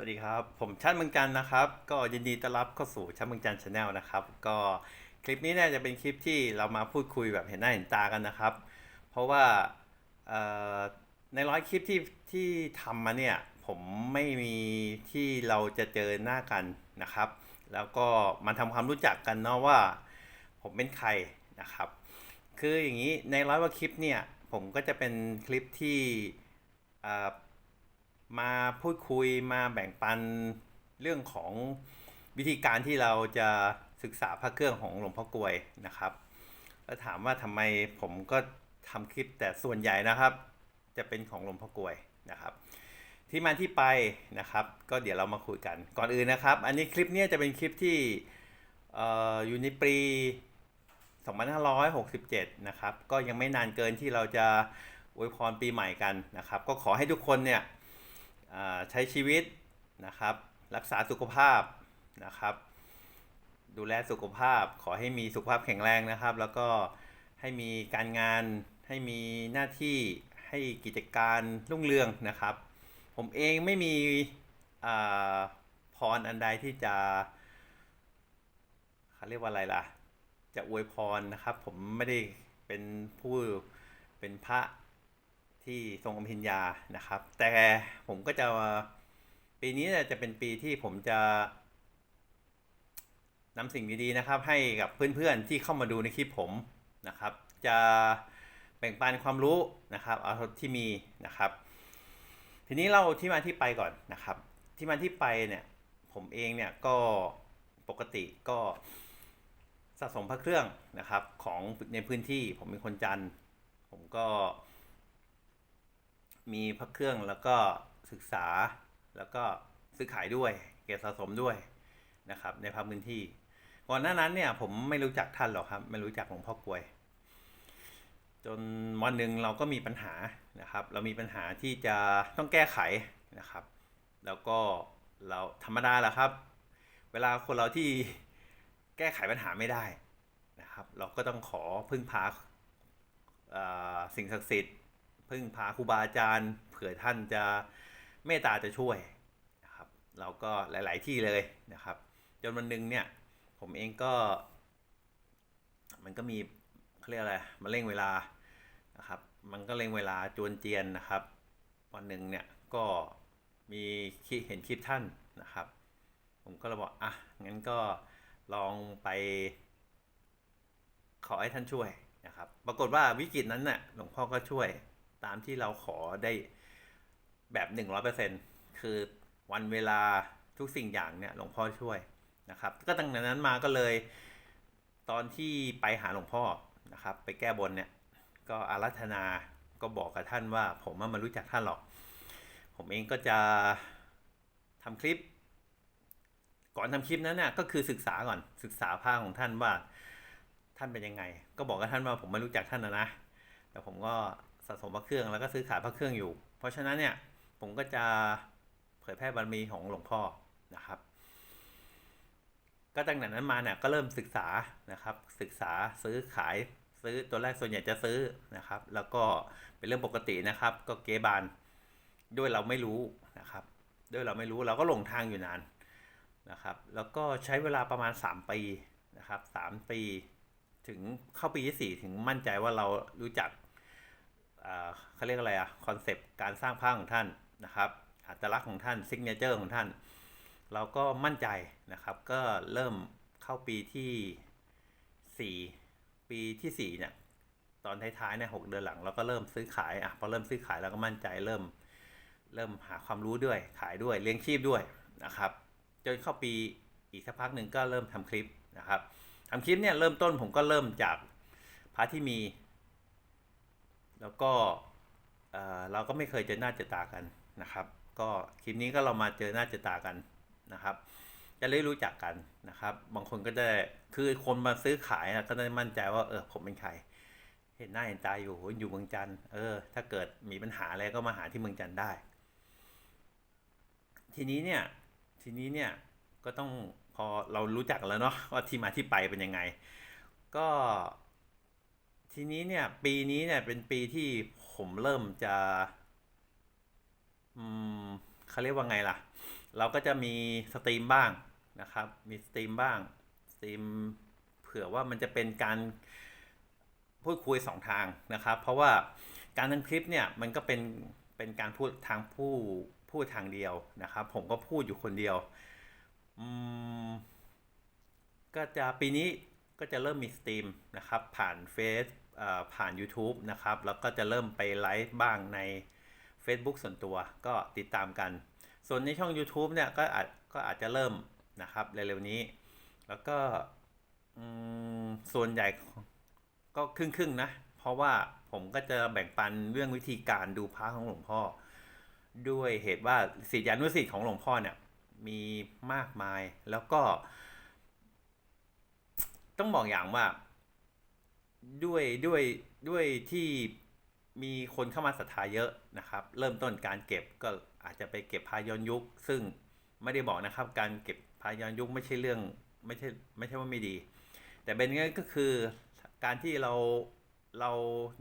สวัสดีครับ ผมชัดเมืองจันนะครับ ก็ยินดีต้อนรับเข้าสู่ชัดเมืองจันชาแนลนะครับ ก็คลิปนี้เนี่ยจะเป็นคลิปที่เรามาพูดคุยแบบเห็นหน้าเห็นตากันนะครับ เพราะว่าในร้อยคลิปที่ที่ทำมาเนี่ย ผมไม่มีที่เราจะเจอหน้ากันนะครับ แล้วก็มาทำความรู้จักกันเนาะว่า ผมเป็นใครนะครับ คืออย่างนี้ในร้อยว่าคลิปเนี่ยผมก็จะเป็นคลิปที่ มาพูดคุยมาแบ่งปันเรื่องของวิธีการที่เราจะศึกษาพระเครื่องของหลวงพ่อกลวยนะครับ แล้วถามว่าทำไมผมก็ทำคลิปแต่ส่วนใหญ่นะครับ จะเป็นของหลวงพ่อกลวยนะครับ ที่มาที่ไปนะครับ ก็เดี๋ยวเรามาคุยกันก่อนอื่นนะครับ อันนี้คลิปนี้จะเป็นคลิปที่ออยู่ในปี2567 นะครับ ก็ยังไม่นานเกินที่เราจะอวยพรปีใหม่กันนะครับ ก็ขอให้ทุกคนเนี่ย ใช้ชีวิตนะครับ รักษาสุขภาพนะครับ ดูแลสุขภาพ ขอให้มีสุขภาพแข็งแรงนะครับ แล้วก็ให้มีการงานให้มีหน้าที่ให้กิจการรุ่งเรืองนะครับ ผมเองไม่มีพรอันใดที่จะเขาเรียกว่าอะไรล่ะ จะอวยพรนะครับ ผมไม่ได้เป็นผู้เป็นพระ ที่ทรงอภิญญานะครับ แต่ผมก็จะปีนี้จะเป็นปีที่ผมจะนำสิ่งดีๆนะครับ ให้กับเพื่อนๆที่เข้ามาดูในคลิปผมนะครับ จะแบ่งปันความรู้นะครับเอาท่าที่มีนะครับ ทีนี้เราที่มาที่ไปก่อนนะครับ ที่มาที่ไปเนี่ยผมเองเนี่ยก็ปกติก็สะสมพระเครื่องนะครับของในพื้นที่ผมเป็นคนจันทร์ผมก็ มีพระเครื่องแล้วก็ศึกษาแล้วก็ซื้อขายด้วย เก็บสะสมด้วยนะครับ ในพื้นที่ ก่อนหน้านั้นเนี่ย ผมไม่รู้จักท่านหรอกครับ ไม่รู้จักหลวงพ่อกลวย จนวันหนึ่งเราก็มีปัญหานะครับ เรามีปัญหาที่จะต้องแก้ไขนะครับ แล้วก็เราธรรมดาแหละครับ เวลาคนเราที่แก้ไขปัญหาไม่ได้นะครับ เราก็ต้องขอพึ่งพาสิ่งศักดิ์สิทธิ์ พึ่งพาครูบาอาจารย์เผื่อท่านจะเมตตาจะช่วยนะครับเราก็หลาย ๆ ที่เลยนะครับ จนวันหนึ่งเนี่ยผมเองก็ มันก็มีเขาเรียกอะไรมาเร่งเวลานะครับ มันก็เร่งเวลาจวนเจียนนะครับ วันหนึ่งเนี่ยก็มีเห็นคลิปท่านนะครับ ผมก็เลยบอกอะงั้นก็ลองไปขอให้ท่านช่วยนะครับ ปรากฏว่าวิกฤตนั้นน่ะหลวงพ่อก็ช่วย ตามที่เราขอได้แบบหนึ่งร้อยเปอร์เซ็นคือวันเวลาทุกสิ่งอย่างเนี่ยหลวงพ่อช่วยนะครับ ก็ตั้งแต่นั้นมาก็เลย ตอนที่ไปหาหลวงพ่อนะครับ ไปแก้บนเนี่ย ก็อารัธนาก็บอกกับท่านว่า ผมว่มารู้จักท่านหรอก ผมเองก็จะทำคลิป ก่อนทำคลิปนั้นน่ะก็คือศึกษาก่อนศึกษาผ้าของท่านว่าท่านเป็นยังไง ก็บอกกับท่านว่าผมไม่รู้จักท่านนะนะแต่ผมก็ สะสมพระเครื่องแล้วก็ซื้อขายพระเครื่องอยู่ เพราะฉะนั้นเนี่ยผมก็จะเผยแพร่บารมีของหลวงพ่อนะครับ ก็ตั้งแต่นั้นมาเนี่ยก็เริ่มศึกษานะครับ ศึกษาซื้อขายซื้อตัวแรกส่วนใหญ่จะซื้อนะครับ แล้วก็เป็นเรื่องปกตินะครับ ก็เกบานด้วยเราไม่รู้นะครับ ด้วยเราไม่รู้เราก็หลงทางอยู่นานนะครับ แล้วก็ใช้เวลาประมาณ 3 ปีนะครับ3ปี ถึงเข้าปีที่4ถึงมั่นใจว่าเรารู้จัก เขาเรียกอะไรอะคอนเซปต์การสร้างผ้าของท่านนะครับอัตลักษณ์ของท่านซิกเนเจอร์ของท่าน เราก็มั่นใจนะครับ ก็เริ่มเข้าปีที่ 4 ปีที่ 4 เนี่ย ตอนท้ายๆเนี่ยหกเดือนหลังเราก็เริ่มซื้อขายอะพอเริ่มซื้อขายเราก็มั่นใจเริ่มเริ่มหาความรู้ด้วยขายด้วยเลี้ยงชีพด้วยนะครับ จนเข้าปีอีกสักพักหนึ่งก็เริ่มทำคลิปนะครับทำคลิปเนี่ยเริ่มต้นผมก็เริ่มจากพระที่มี แล้วก็เออเราก็ไม่เคยเจอหน้าเจอตากันนะครับ ก็คลิปนี้ก็เรามาเจอหน้าเจอตากันนะครับ จะได้รู้จักกันนะครับ บางคนก็ได้คือคนมาซื้อขายนะก็ได้มั่นใจว่าเออผมเป็นใคร เห็นหน้าเห็นตาอยู่อยู่เมืองจันทร์เออ ถ้าเกิดมีปัญหาอะไรก็มาหาที่เมืองจันทร์ได้ ทีนี้เนี่ยทีนี้เนี่ยก็ต้องพอเรารู้จักแล้วเนาะว่าที่มาที่ไปเป็นยังไง ก็ ทีนี้เนี่ย ปีนี้เนี่ยเป็นปีที่ผมเริ่มจะ อืมเขาเรียกว่าไงล่ะ เราก็จะมีสตรีมบ้างนะครับ มีสตรีมบ้าง สตรีมเผื่อว่ามันจะเป็นการพูดคุยสองทางนะครับ เพราะว่าการทำคลิปเนี่ยมันก็เป็นเป็นการพูดทางผู้พูดทางเดียวนะครับ ผมก็พูดอยู่คนเดียวอืมก็จะปีนี้ก็จะเริ่มมีสตรีมนะครับ ผ่านเฟซอ่า ผ่าน YouTube นะครับ แล้วก็จะเริ่มไปไลฟ์บ้างใน Facebook ส่วนตัวก็ติดตามกัน ส่วนในช่อง YouTube เนี่ยก็อาจก็อาจจะเริ่มนะครับเร็วๆนี้ แล้วก็ส่วนใหญ่ก็ครึ่งๆนะ เพราะว่าผมก็จะแบ่งปันเรื่องวิธีการดูพระของหลวงพ่อ ด้วยเหตุว่าศิษยานุศิษย์ของหลวงพ่อเนี่ยมีมากมายแล้วก็ ต้องบอกอย่างว่า ด้วยด้วยด้วยที่มีคนเข้ามาศรัทธาเยอะนะครับ เริ่มต้นการเก็บก็อาจจะไปเก็บพาย้อนยุค ซึ่งไม่ได้บอกนะครับ การเก็บพาย้อนยุคไม่ใช่เรื่องไม่ใช่ไม่ใช่ว่าไม่ดี แต่เป็นงั้นก็คือการที่เราเรา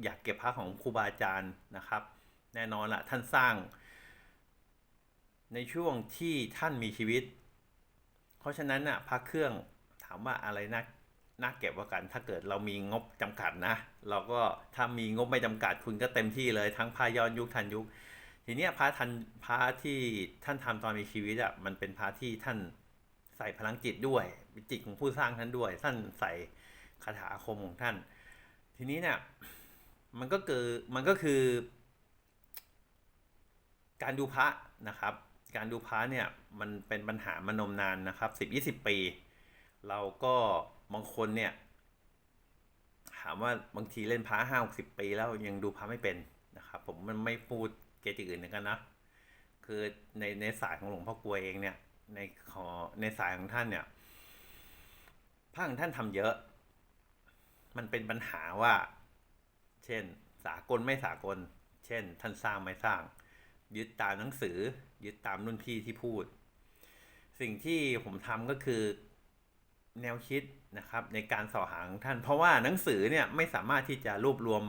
อยากเก็บพระของครูบาอาจารย์นะครับ แน่นอนละท่านสร้าง ในช่วงที่ท่านมีชีวิต เพราะฉะนั้นน่ะพระเครื่องถามว่าอะไรน่า น่าเก็บว่ากัน ถ้าเกิดเรามีงบจำกัดนะ เราก็ถ้ามีงบไม่จำกัดคุณก็เต็มที่เลยทั้งพระย้อนยุคทันยุค ทีเนี้ยพระทันพระที่ท่านทำตอนมีชีวิตอะมันเป็นพระที่ท่านใส่พลังจิตด้วยจิตของผู้สร้างท่านด้วย ท่านใส่คาถาอาคมของท่าน ทีนี้เนี่ยมันก็เกิดมันก็คือ การดูพระนะครับ การดูพระเนี่ยมันเป็นปัญหามานมนานนะครับสิบยี่สิบปี เราก็ บางคนเนี่ย ถามว่าบางทีเล่นพระห้าหกสิบปีแล้วยังดูพระไม่เป็นนะครับ ผมมันไม่พูดเกจิอื่นกันนะ คือในในสายของหลวงพ่อกลวยเองเนี่ย ในขอในสายของท่านเนี่ยพระของท่านทำเยอะ มันเป็นปัญหาว่า เช่น สากลไม่สากล เช่น ท่านสร้างไม่สร้าง ยึดตามหนังสือ ยึดตามรุ่นพี่ที่พูด สิ่งที่ผมทำก็คือแนวคิด นะครับในการสอหาของท่าน เพราะว่าหนังสือเนี่ยไม่สามารถที่จะรวบรวม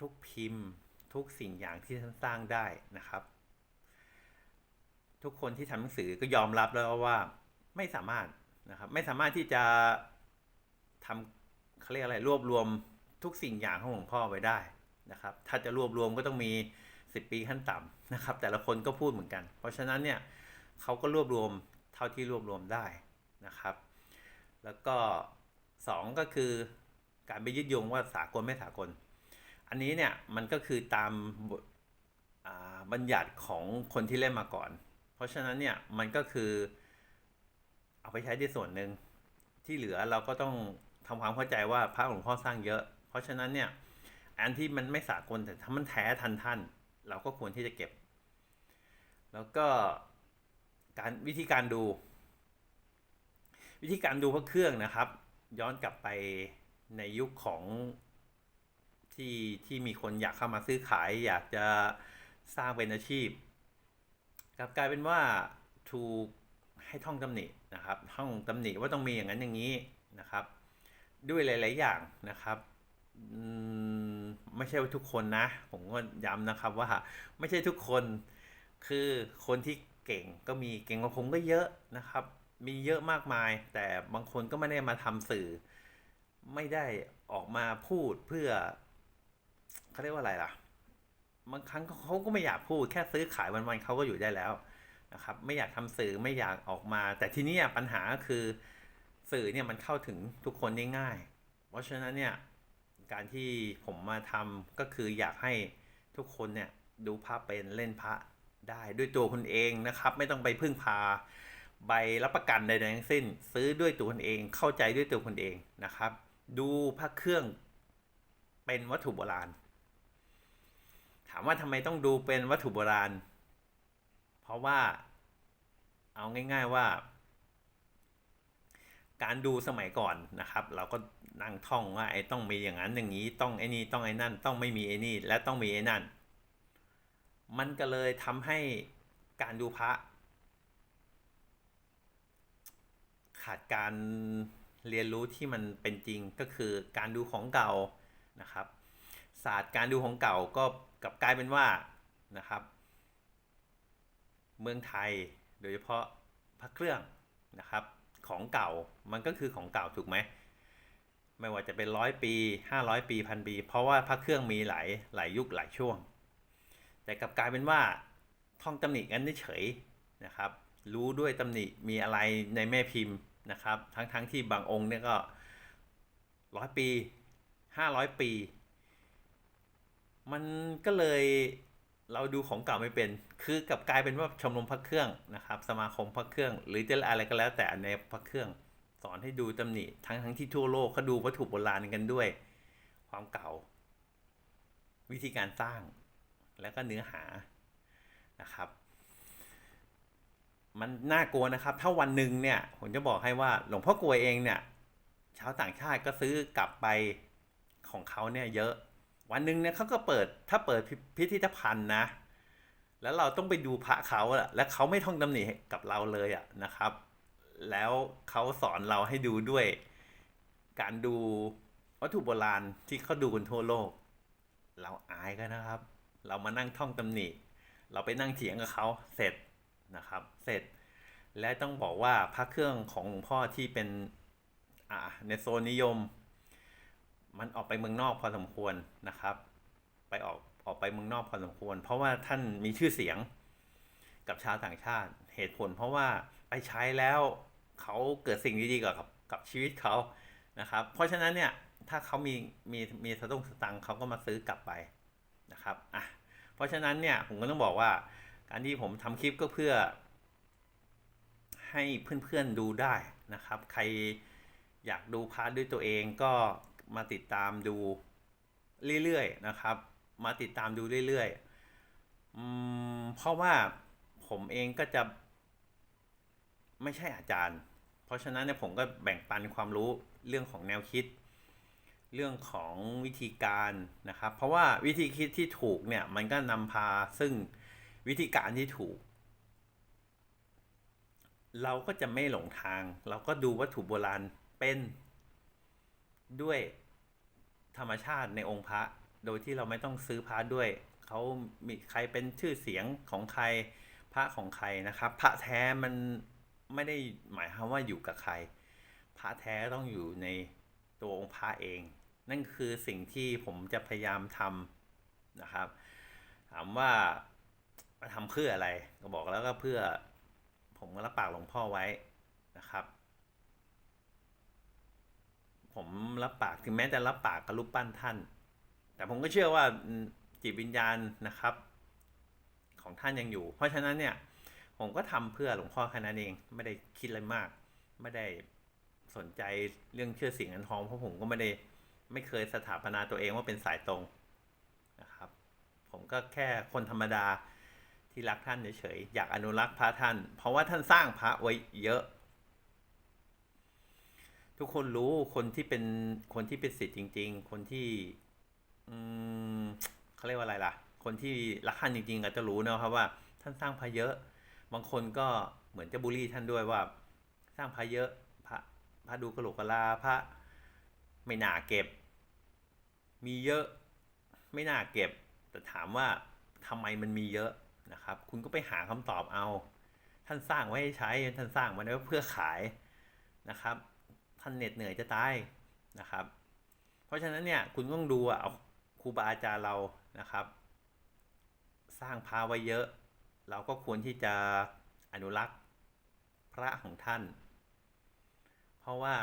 ทุกพิมพ์ ทุกสิ่งอย่างที่ท่านสร้างได้นะครับ ทุกคนที่ทำหนังสือก็ยอมรับแล้วว่าไม่สามารถนะครับไม่สามารถที่จะทำเขาเรียกอะไรรวบรวมทุกสิ่งอย่างของหลวงพ่อไว้ได้นะครับ ถ้าจะรวบรวมก็ต้องมี 10 ปีขั้นต่ำนะครับ แต่ละคนก็พูดเหมือนกัน เพราะฉะนั้นเนี่ยเขาก็รวบรวมเท่าที่รวบรวมได้ นะครับ แล้วก็ 2 ก็คือการไปยึดโยงว่าสากลไม่สากล อันนี้เนี่ยมันก็คือตามบทบัญญัติของคนที่เล่นมาก่อน เพราะฉะนั้นเนี่ยมันก็คือเอาไปใช้ที่ส่วนหนึ่งที่เหลือเราก็ต้องทำความเข้าใจว่าพระหลวงพ่อสร้างเยอะ เพราะฉะนั้นเนี่ยอันที่มันไม่สากลแต่ถ้ามันแท้ทันท่าน เราก็ควรที่จะเก็บ แล้วก็การวิธีการดู วิธีการดูพระเครื่องนะครับ ย้อนกลับไปในยุคของที่ที่มีคนอยากเข้ามาซื้อขาย อยากจะสร้างเป็นอาชีพกลับกลายเป็นว่าถูกให้ท่องตำหนินะครับท่องตำหนิว่าต้องมีอย่างนั้นอย่างนี้นะครับ ด้วยหลาย ๆ อย่างนะครับไม่ใช่ว่าทุกคนนะ ผมก็ย้ำนะครับว่าไม่ใช่ทุกคนคือคนที่เก่งก็มีเก่งกว่าผมก็เยอะนะครับ มีเยอะมากมาย แต่บางคนก็ไม่ได้มาทำสื่อ ไม่ได้ออกมาพูดเพื่อเขาเรียกว่าอะไรล่ะบางครั้งเขาก็ไม่อยากพูดแค่ซื้อขายวันๆเขาก็อยู่ได้แล้วนะครับ ไม่อยากทำสื่อไม่อยากออกมา แต่ทีนี้ปัญหาก็คือสื่อเนี่ยมันเข้าถึงทุกคนได้ง่าย เพราะฉะนั้นเนี่ยการที่ผมมาทำก็คืออยากให้ทุกคนเนี่ยดูพระเป็นเล่นพระได้ด้วยตัวคุณเองนะครับ ไม่ต้องไปพึ่งพา ใบรับประกันใดๆทั้งสิ้น ซื้อด้วยตัวคุณเองเข้าใจด้วยตัวคุณเองนะครับ ดูพระเครื่องเป็นวัตถุโบราณ ถามว่าทำไมต้องดูเป็นวัตถุโบราณ เพราะว่าเอาง่าย ๆว่า การดูสมัยก่อนนะครับ เราก็นั่งท่องว่าไอ้ต้องมีอย่างนั้นอย่างนี้ต้องไอ้นี่ต้องไอ้นั่น ต้องไม่มีไอ้นี่และต้องมีไอ้นั่น มันก็เลยทำให้การดูพระ ขาดการเรียนรู้ที่มันเป็นจริงก็คือการดูของเก่านะครับศาสตร์การดูของเก่าก็กลับกลายเป็นว่านะครับ เมืองไทยโดยเฉพาะพระเครื่องนะครับ ของเก่ามันก็คือของเก่าถูกไหมไม่ว่าจะเป็นร้อยปี500 ปีพันปี เพราะว่าพระเครื่องมีหลายหลายยุคหลายช่วง แต่กลับกลายเป็นว่าท่องตำหนิกันเฉยนะครับ รู้ด้วยตำหนิมีอะไรในแม่พิมพ์ นะครับ ทั้งๆทที่บางองค์เนี่ยก็ร้อยปี500ปี มันก็เลยเราดูของเก่าไม่เป็น คือกลับกลายเป็นว่าชมรมพระเครื่องนะครับ สมาคมพระเครื่อง หรือจะอะไรก็แล้วแต่ในพระเครื่องสอนให้ดูตำหนิทั้งทั้งที่ทั่วโลกเขาดูวัตถุโบราณกันด้วย ความเก่า วิธีการสร้างแล้วก็เนื้อหานะครับ มันน่ากลัวนะครับ ถ้าวันหนึ่งเนี่ย ผมจะบอกให้ว่าหลวงพ่อกลวยเองเนี่ย ชาวต่างชาติก็ซื้อกลับไปของเขาเนี่ยเยอะ วันหนึ่งเนี่ยเขาก็เปิดถ้าเปิดพิพิพิธภัณฑ์นะ แล้วเราต้องไปดูพระเขาอะแล้วเขาไม่ท่องตำหนิกับเราเลยอะนะครับ แล้วเขาสอนเราให้ดูด้วย การดูวัตถุโบราณที่เขาดูกันทั่วโลก เราอายกันนะครับ เรามานั่งท่องตำหนิ เราไปนั่งเถียงกับเขาเสร็จ นะครับ เสร็จ และต้องบอกว่าพระเครื่องของหลวงพ่อที่เป็นอ่าในโซนนิยม มันออกไปเมืองนอกพอสมควรนะครับ ไปออกออกไปเมืองนอกพอสมควร เพราะว่าท่านมีชื่อเสียงกับชาวต่างชาติเหตุผลเพราะว่าไปใช้แล้วเขาเกิดสิ่งดีๆกับกับชีวิตเขานะครับ เพราะฉะนั้นเนี่ยถ้าเขามีมีมีสตุ้งสตังเขาก็มาซื้อกลับไปนะครับอะเพราะฉะนั้นเนี่ยผมก็ต้องบอกว่า การที่ผมทำคลิปก็เพื่อ ให้เพื่อนๆดูได้นะครับ ใครอยากดูพาร์ทด้วยตัวเองก็มาติดตามดูเรื่อยๆนะครับ มาติดตามดูเรื่อยๆเพราะว่าผมเองก็จะไม่ใช่อาจารย์ เพราะฉะนั้นเนี่ยผมก็แบ่งปันความรู้เรื่องของแนวคิด เรื่องของวิธีการนะครับ เพราะว่าวิธีคิดที่ถูกเนี่ยมันก็นำพาซึ่ง วิธีการที่ถูก เราก็จะไม่หลงทาง เราก็ดูวัตถุโบราณเป็นด้วยธรรมชาติในองค์พระ โดยที่เราไม่ต้องซื้อพระด้วย เขามีใครเป็นชื่อเสียงของใครพระของใครนะครับ พระแท้มันไม่ได้หมายความว่าอยู่กับใคร พระแท้ต้องอยู่ในตัวองค์พระเอง นั่นคือสิ่งที่ผมจะพยายามทำนะครับ ถามว่า มาทำเพื่ออะไร ก็บอกแล้วก็เพื่อผมก็รับปากหลวงพ่อไว้นะครับ ผมรับปากถึงแม้จะรับปากกับรูปปั้นท่าน แต่ผมก็เชื่อว่าจิตวิญญาณนะครับ ของท่านยังอยู่ เพราะฉะนั้นเนี่ยผมก็ทำเพื่อหลวงพ่อแค่นั้นเอง ไม่ได้คิดอะไรมาก ไม่ได้สนใจเรื่องเชื่อเสียงเงินทองเพราะผมก็ไม่ได้ไม่เคยสถาปนาตัวเองว่าเป็นสายตรงนะครับ ผมก็แค่คนธรรมดา ที่รักท่านเฉยๆอยากอนุรักษ์พระท่าน เพราะว่าท่านสร้างพระไว้เยอะ ทุกคนรู้คนที่เป็นคนที่เป็นศิษย์จริง ๆ คนที่อืมเขาเรียกว่าอะไรล่ะ คนที่รักท่านจริงๆก็จะรู้นะครับว่า ท่านสร้างพระเยอะ บางคนก็เหมือนจะบูลลี่ท่านด้วยว่า สร้างพระเยอะพระพระดูกระโหลกกะลาพระไม่น่าเก็บ มีเยอะไม่น่าเก็บ แต่ถามว่าทำไมมันมีเยอะ นะครับ คุณก็ไปหาคำตอบเอา ท่านสร้างไว้ให้ใช้ ท่านสร้างมันไว้เพื่อขายนะครับ ท่านเหน็ดเหนื่อยจะตายนะครับ เพราะฉะนั้นเนี่ยคุณต้องดูอะเอาครูบาอาจารย์เรานะครับ สร้างพาไว้เยอะ เราก็ควรที่จะอนุรักษ์พระของท่าน เพราะว่า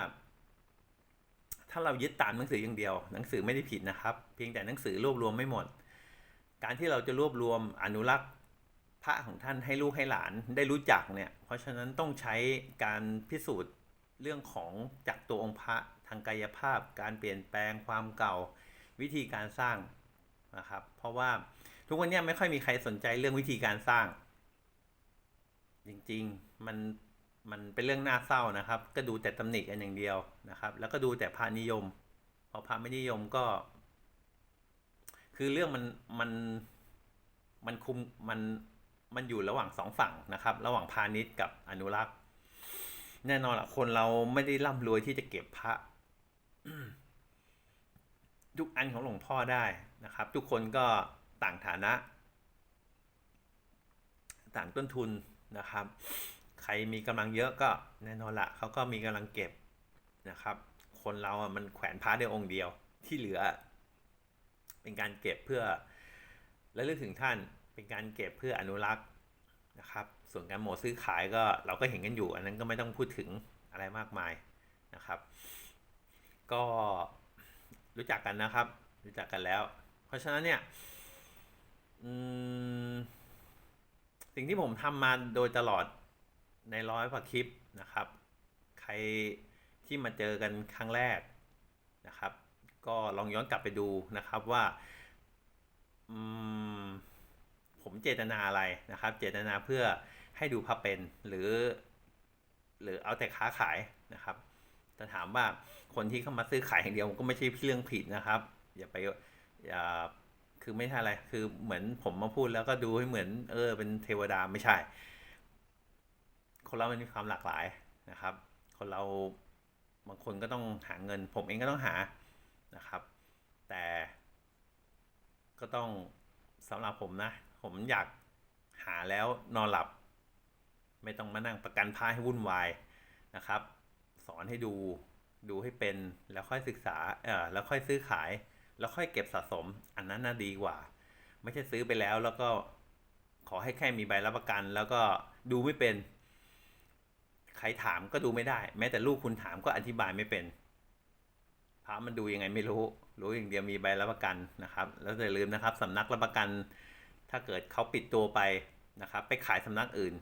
ถ้าเรายึดตามหนังสืออย่างเดียว หนังสือไม่ได้ผิดนะครับ เพียงแต่หนังสือรวบรวมไม่หมด การที่เราจะรวบรวมอนุรักษ์ พระของท่านให้ลูกให้หลานได้รู้จักเนี่ย เพราะฉะนั้นต้องใช้การพิสูจน์เรื่องของจากตัวองค์พระทางกายภาพ การเปลี่ยนแปลงความเก่าวิธีการสร้างนะครับ เพราะว่าทุกวันนี้ไม่ค่อยมีใครสนใจเรื่องวิธีการสร้าง จริงๆมันมันเป็นเรื่องน่าเศร้านะครับ ก็ดูแต่ตำหนิกันอย่างเดียวนะครับ แล้วก็ดูแต่พระนิยมพอพระไม่นิยมก็ คือเรื่องมันมันมันคุมมัน มันอยู่ระหว่างสองฝั่งนะครับ ระหว่างพาณิชย์กับอนุรักษ์ แน่นอนละคนเราไม่ได้ร่ำรวยที่จะเก็บพระทุกอันของหลวงพ่อได้นะครับ ทุกคนก็ต่างฐานะ ต่างต้นทุนนะครับ ใครมีกำลังเยอะก็แน่นอนละเขาก็มีกำลังเก็บนะครับ คนเราอะมันแขวนพระได้องค์เดียวที่เหลือ เป็นการเก็บเพื่อและลึกถึงท่าน เป็นการเก็บเพื่ออนุรักษ์นะครับ ส่วนการโหมดซื้อขายก็เราก็เห็นกันอยู่ อันนั้นก็ไม่ต้องพูดถึงอะไรมากมายนะครับ ก็รู้จักกันนะครับ รู้จักกันแล้ว เพราะฉะนั้นเนี่ยสิ่งที่ผมทำมาโดยตลอดในร้อยกว่าคลิปนะครับ ใครที่มาเจอกันครั้งแรกนะครับ ก็ลองย้อนกลับไปดูนะครับว่า อืม ผมเจตนาอะไรนะครับ เจตนาเพื่อให้ดูพระเป็นหรือ หรือเอาแต่ค้าขายนะครับแต่ถามว่าคนที่เข้ามาซื้อขายอย่างเดียวก็ไม่ใช่เรื่องผิดนะครับ อย่าไปอย่าคือไม่ใช่อะไร คือเหมือนผมมาพูดแล้วก็ดูให้เหมือน เออ เป็นเทวดาไม่ใช่ คนเรามันมีความหลากหลายนะครับ คนเราบางคนก็ต้องหาเงิน ผมเองก็ต้องหานะครับ แต่ก็ต้องสำหรับผมนะ ผมอยากหาแล้วนอนหลับ ไม่ต้องมานั่งประกันพาให้วุ่นวายนะครับ สอนให้ดูดูให้เป็นแล้วค่อยศึกษาเออแล้วค่อยซื้อขาย แล้วค่อยเก็บสะสม อันนั้นน่าดีกว่า ไม่ใช่ซื้อไปแล้วแล้วก็ขอให้แค่มีใบรับประกัน แล้วก็ดูไม่เป็น ใครถามก็ดูไม่ได้ แม้แต่ลูกคุณถามก็อธิบายไม่เป็นพระมันดูยังไงไม่รู้ รู้อย่างเดียวมีใบรับประกันนะครับ แล้วอย่าลืมนะครับสำนักรับประกัน ถ้าเกิดเขาปิดตัวไปนะครับ ไปขายสำนักอื่น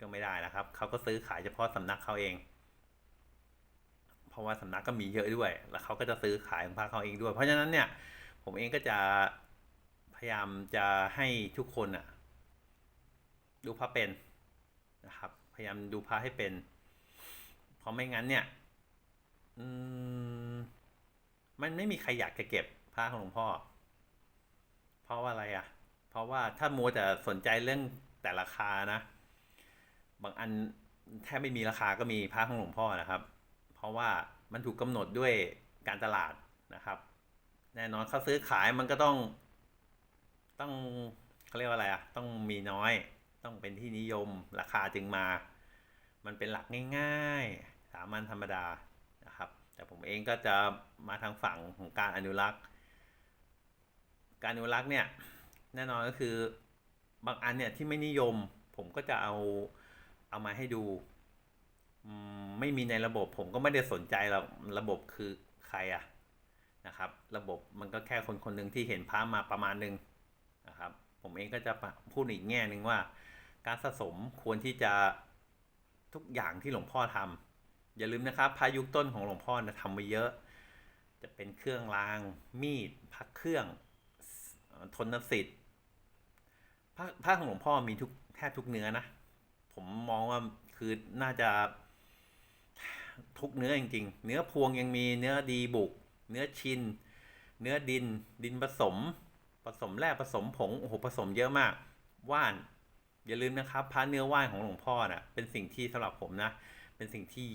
ก็ไม่ได้นะครับ เขาก็ซื้อขายเฉพาะสำนักเขาเอง เพราะว่าสำนักก็มีเยอะด้วย แล้วเขาก็จะซื้อขายของพระเขาเองด้วย เพราะฉะนั้นเนี่ยผมเองก็จะพยายามจะให้ทุกคนอะดูพระเป็นนะครับ พยายามดูพระให้เป็น เพราะไม่งั้นเนี่ยมันไม่มีใครอยากจะเก็บพระของหลวงพ่อ เพราะว่าอะไรอะ่ะ ราะว่าถ้ามัวแต่สนใจเรื่องแต่ราคานะ บางอันแทบไม่มีราคาก็มีพระของหลวงพ่อนะครับ เพราะว่ามันถูกกำหนดด้วยการตลาดนะครับ แน่นอนเขาซื้อขายมันก็ต้อง ต้องเขาเรียกว่าอะไรอะ่ะต้องมีน้อย ต้องเป็นที่นิยมราคาจึงมา มันเป็นหลักง่ายๆ สามัญธรรมดานะครับ แต่ผมเองก็จะมาทางฝั่งของการอนุรักษ์ การอนุรักษ์เนี่ย แน่นอนก็คือบางอันเนี่ยที่ไม่นิยม ผมก็จะเอาเอามาให้ดู ไม่มีในระบบผมก็ไม่ได้สนใจหรอกระบบคือใครอะนะครับ ระบบมันก็แค่คนคนหนึ่งที่เห็นพระมาประมาณหนึ่งนะครับ ผมเองก็จะพูดอีกแง่หนึ่งว่า การสะสมควรที่จะทุกอย่างที่หลวงพ่อทำอย่าลืมนะครับพายุคต้นของหลวงพ่อนะทำมาเยอะ จะเป็นเครื่องราง มีดพักเครื่องทนสิทธิ์ ผ้าผ้าของหลวงพ่อมีทุกแทบทุกเนื้อนะ ผมมองว่าคือน่าจะทุกเนื้อจริงๆ เนื้อพวงยังมีเนื้อดีบุก เนื้อชิน เนื้อดิน ดินผสม ผสมแร่ผสมผง โอ้โห ผสมเยอะมาก ว่าน อย่าลืมนะครับพระเนื้อว่านของหลวงพ่อนะ่ะ เป็นสิ่งที่สำหรับผมนะ เป็นสิ่งที่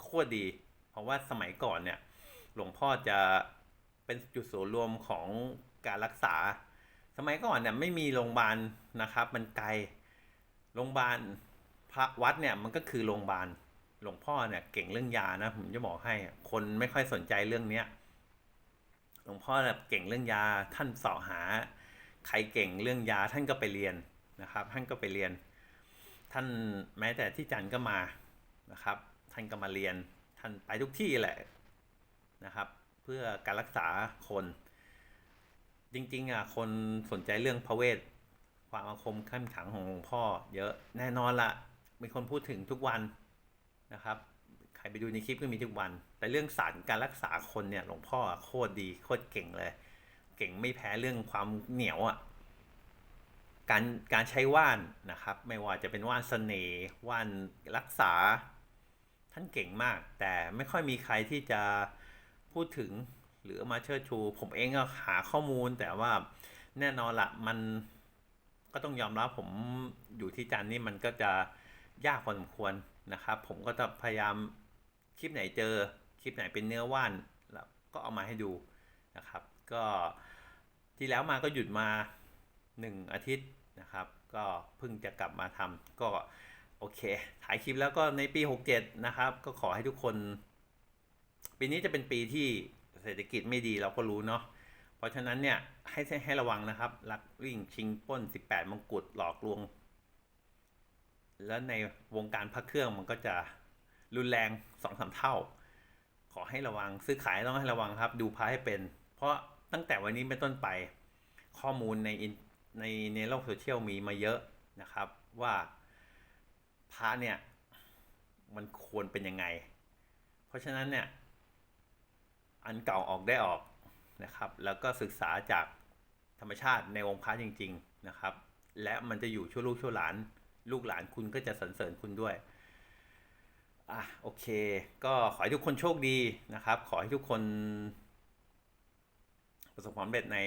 โคตรดี เพราะว่าสมัยก่อนเนี่ย หลวงพ่อจะเป็นจุดศูนย์รวมของการรักษา สมัยก่อนเนี่ยไม่มีโรงพยาบาล นะครับ มันไกลโรงพยาบาลพระวัดเนี่ยมันก็คือโรงพยาบาลหลวงพ่อเนี่ยเก่งเรื่องยานะผมจะบอกให้คนไม่ค่อยสนใจเรื่องเนี้ยหลวงพ่อแบบเก่งเรื่องยาท่านเสาะหา ใครเก่งเรื่องยาท่านก็ไปเรียนนะครับ ท่านก็ไปเรียน ท่านแม้แต่ที่จันทร์ก็มานะครับ ท่านก็มาเรียน ท่านไปทุกที่แหละนะครับ เพื่อการรักษาคน จริงๆอะคนสนใจเรื่องพระเวท ความอาคมขั้นขังของหลวงพ่อ เยอะแน่นอนละมีคนพูดถึงทุกวันนะครับ ใครไปดูในคลิปก็มีทุกวัน แต่เรื่องสารการรักษาคนเนี่ยหลวงพ่อโคตรดีโคตรเก่งเลย เก่งไม่แพ้เรื่องความเหนียวอะการการใช้ว่านนะครับ ไม่ว่าจะเป็นว่านเสน่ห์ว่านรักษา ท่านเก่งมาก แต่ไม่ค่อยมีใครที่จะพูดถึงหรือมาเชิดชู ผมเองก็หาข้อมูลแต่ว่าแน่นอนละมัน ก็ต้องยอมรับผมอยู่ที่จันนี่มันก็จะยากพอสมควรนะครับ ผมก็จะพยายามคลิปไหนเจอคลิปไหนเป็นเนื้อว่านแล้วก็เอามาให้ดูนะครับ ก็ที่แล้วมาก็หยุดมาหนึ่งอาทิตย์นะครับ ก็เพิ่งจะกลับมาทำก็โอเค ถ่ายคลิปแล้วก็ในปี 67 นะครับ ก็ขอให้ทุกคน ปีนี้จะเป็นปีที่เศรษฐกิจไม่ดีเราก็รู้เนาะ เพราะฉะนั้นเนี่ยให้ให้ระวังนะครับลักวิ่งชิงป้น 18 มงกุฎหลอกลวง แล้วในวงการพักเครื่องมันก็จะรุนแรงสองสามเท่า ขอให้ระวังซื้อขายต้องให้ระวังครับ ดูพระให้เป็น เพราะตั้งแต่วันนี้เป็นต้นไป ข้อมูลในอินในในโลกโซเชียลมีมาเยอะนะครับ ว่าพระเนี่ยมันควรเป็นยังไง เพราะฉะนั้นเนี่ย อันเก่าออกได้ออก นะครับ แล้วก็ศึกษาจากธรรมชาติในวงค์พระจริง ๆนะครับ และมันจะอยู่ชั่วลูกชั่วหลาน ลูกหลานคุณก็จะสรรเสริญคุณด้วยอะโอเค ก็ขอให้ทุกคนโชคดีนะครับ ขอให้ทุกคน ประสบความสำเร็จใน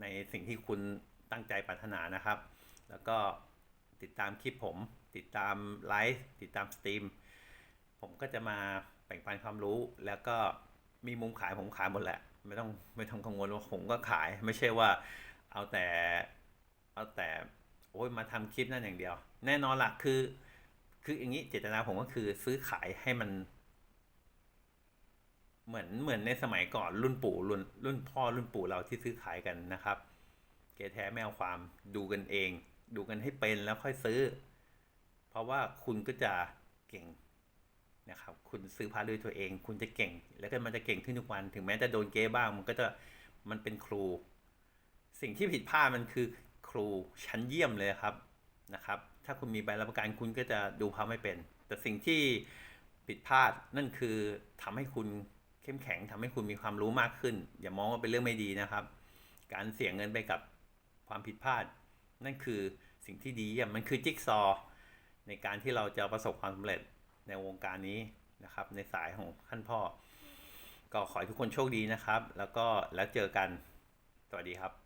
ในสิ่งที่คุณตั้งใจปรารถนานะครับ แล้วก็ติดตามคลิปผม ติดตามไลฟ์ติดตามสตรีมผมก็จะมาแบ่งปันความรู้ แล้วก็มีมุมขายผมขายหมดแหละ ไม่ต้องไม่ต้องกังวลว่าผมก็ขาย ไม่ใช่ว่าเอาแต่เอาแต่โอ้ยมาทำคลิปนั่นอย่างเดียว แน่นอนละคือ คืออย่างนี้เจตนาผมก็คือซื้อขายให้มัน เหมือนเหมือนในสมัยก่อนรุ่นปู่รุ่นรุ่นพ่อรุ่นปู่เราที่ซื้อขายกันนะครับ เกแท้ไม่เอาความดูกันเอง ดูกันให้เป็นแล้วค่อยซื้อ เพราะว่าคุณก็จะเก่ง นะครับคุณซื้อพาด้วยตัวเอง คุณจะเก่ง แล้วก็มันจะเก่งขึ้นทุกวัน ถึงแม้จะโดนเก้บ้าง มันก็จะมันเป็นครู สิ่งที่ผิดพลาดมันคือครูชั้นเยี่ยมเลยครับนะครับ ถ้าคุณมีใบรับประกันคุณก็จะดูพาไม่เป็น แต่สิ่งที่ผิดพลาดนั่นคือทำให้คุณเข้มแข็งทำให้คุณมีความรู้มากขึ้น อย่ามองว่าเป็นเรื่องไม่ดีนะครับ การเสียเงินไปกับความผิดพลาด นั่นคือสิ่งที่ดีเยี่ยมมันคือจิ๊กซอ ในการที่เราจะประสบความสำเร็จ ในวงการนี้นะครับ ในสายของท่านพ่อ ก็ขอให้ทุกคนโชคดีนะครับ แล้วก็แล้วเจอกัน สวัสดีครับ